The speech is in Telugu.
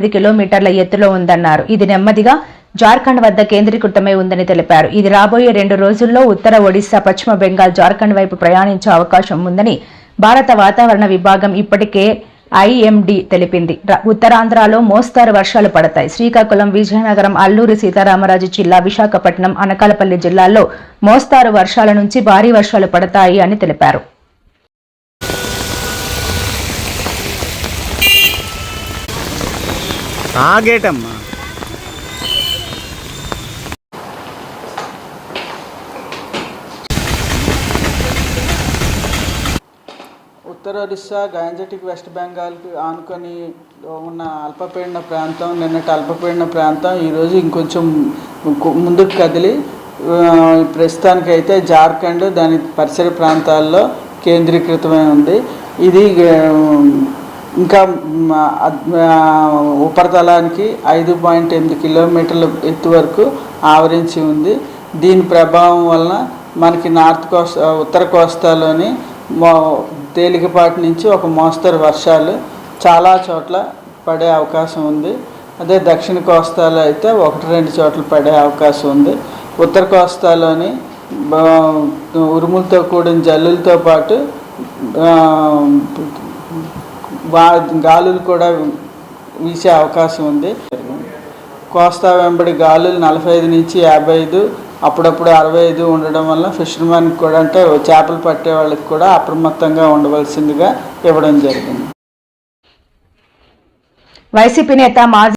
ఐదు కిలోమీటర్ల ఎత్తులో ఉందన్నారు. ఇది నెమ్మదిగా జార్ఖండ్ వద్ద కేంద్రీకృతమై ఉందని తెలిపారు. ఇది రాబోయే రెండు రోజుల్లో ఉత్తర ఒడిశా పశ్చిమ బెంగాల్ జార్ఖండ్ వైపు ప్రయాణించే అవకాశం ఉందని భారత వాతావరణ విభాగం ఇప్పటికే ఐఎండి తెలిపింది. ఉత్తరాంధ్రలో మోస్తారు వర్షాలు పడతాయి. శ్రీకాకుళం విజయనగరం అల్లూరి సీతారామరాజు జిల్లా విశాఖపట్నం అనకాలపల్లి జిల్లాల్లో మోస్తారు వర్షాల నుంచి భారీ వర్షాలు పడతాయి అని తెలిపారు. ఆగేటమ్మా ఉత్తర ఒరిస్సా గాంజటిక్ వెస్ట్ బెంగాల్కి ఆనుకొని ఉన్న అల్పపీడన ప్రాంతం నిన్నటి అల్పపీడన ప్రాంతం ఈరోజు ఇంకొంచెం ముందుకు కదిలి ప్రస్తుతానికి అయితే జార్ఖండ్ దాని పరిసర ప్రాంతాల్లో కేంద్రీకృతమై ఉంది. ఇది ఇంకా ఉపరితలానికి ఐదు పాయింట్ ఎనిమిది కిలోమీటర్ల ఎత్తు వరకు ఆవరించి ఉంది. దీని ప్రభావం వలన మనకి నార్త్ కోస్తా ఉత్తర కోస్తాలోని మో తేలికపాటి నుంచి ఒక మోస్తరు వర్షాలు చాలా చోట్ల పడే అవకాశం ఉంది. అదే దక్షిణ కోస్తాలో అయితే ఒకటి రెండు చోట్ల పడే అవకాశం ఉంది. ఉత్తర కోస్తాలోని ఉరుములతో కూడిన జల్లులతో పాటు గాలులు కూడా వీసే అవకాశం ఉంది. కోస్తా వెంబడి గాలులు నలభై ఐదు నుంచి యాభై ఐదు అప్పుడప్పుడు అరవై ఐదు ఉండడం వల్ల ఫిషర్మెన్కి కూడా అంటే చేపలు పట్టే వాళ్ళకి కూడా అప్రమత్తంగా ఉండవలసిందిగా ఇవ్వడం జరిగింది. వైసీపీ నేత మాజీ